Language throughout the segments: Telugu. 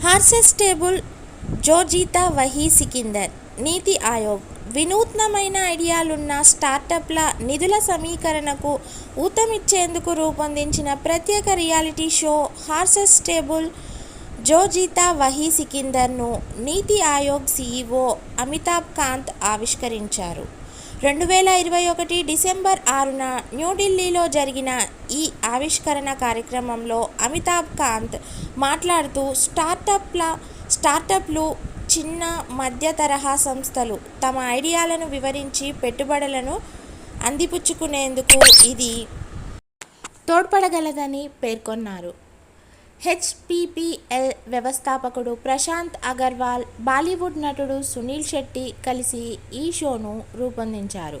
హార్సెస్ టేబుల్ జోజీతా వహీ సికిందర్. నీతి ఆయోగ్. వినూత్నమైన ఐడియాలున్న స్టార్టప్ల నిధుల సమీకరణకు ఊతమిచ్చేందుకు రూపొందించిన ప్రత్యేక రియాలిటీ షో హార్సెస్ టేబుల్ జోజీతా వహీ సికిందర్ను నీతి ఆయోగ్ సీఈఓ అమితాబ్ కాంత్ ఆవిష్కరించారు. రెండు వేల ఇరవై ఒకటి డిసెంబర్ ఆరున న్యూఢిల్లీలో జరిగిన ఈ ఆవిష్కరణ కార్యక్రమంలో అమితాబ్ కాంత్ మాట్లాడుతూ స్టార్టప్ల స్టార్టప్లు చిన్న మధ్య తరహా సంస్థలు తమ ఐడియాలను వివరించి పెట్టుబడులను అందిపుచ్చుకునేందుకు ఇది తోడ్పడగలదని పేర్కొన్నారు. హెచ్పిపిఎల్ వ్యవస్థాపకుడు ప్రశాంత్ అగర్వాల్ బాలీవుడ్ నటుడు సునీల్ శెట్టి కలిసి ఈ షోను రూపొందించారు.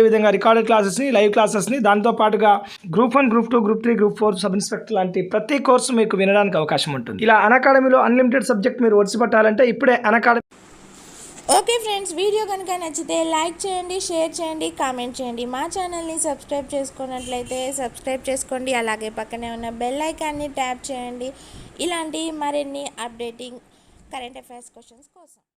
అదేవిధంగా రికార్డెడ్ క్లాసెస్ని లైవ్ క్లాసెస్ని దాంతో పాటుగా group one group two group three group four sub inspector లాంటి ప్రతి కోర్సు మీకు వినడానికి అవకాశం ఉంటుంది. ఇలా అకాడమీలో అన్లిమిటెడ్ సబ్జెక్ట్ మీరు ఒడిసిపట్టాలంటే ఇప్పుడే అకాడమీ ఓకే ఫ్రెండ్స్ వీడియో కనుక నచ్చితే లైక్ చేయండి షేర్ చేయండి కామెంట్ చేయండి. మా ఛానల్ని సబ్స్క్రైబ్ చేసుకున్నట్లయితే సబ్స్క్రైబ్ చేసుకోండి. అలాగే పక్కనే ఉన్న బెల్ ఐకాన్ని ట్యాప్ చేయండి. ఇలాంటి మరిన్ని అప్డేటింగ్ కరెంట్ అఫైర్స్ క్వశ్చన్స్ కోసం.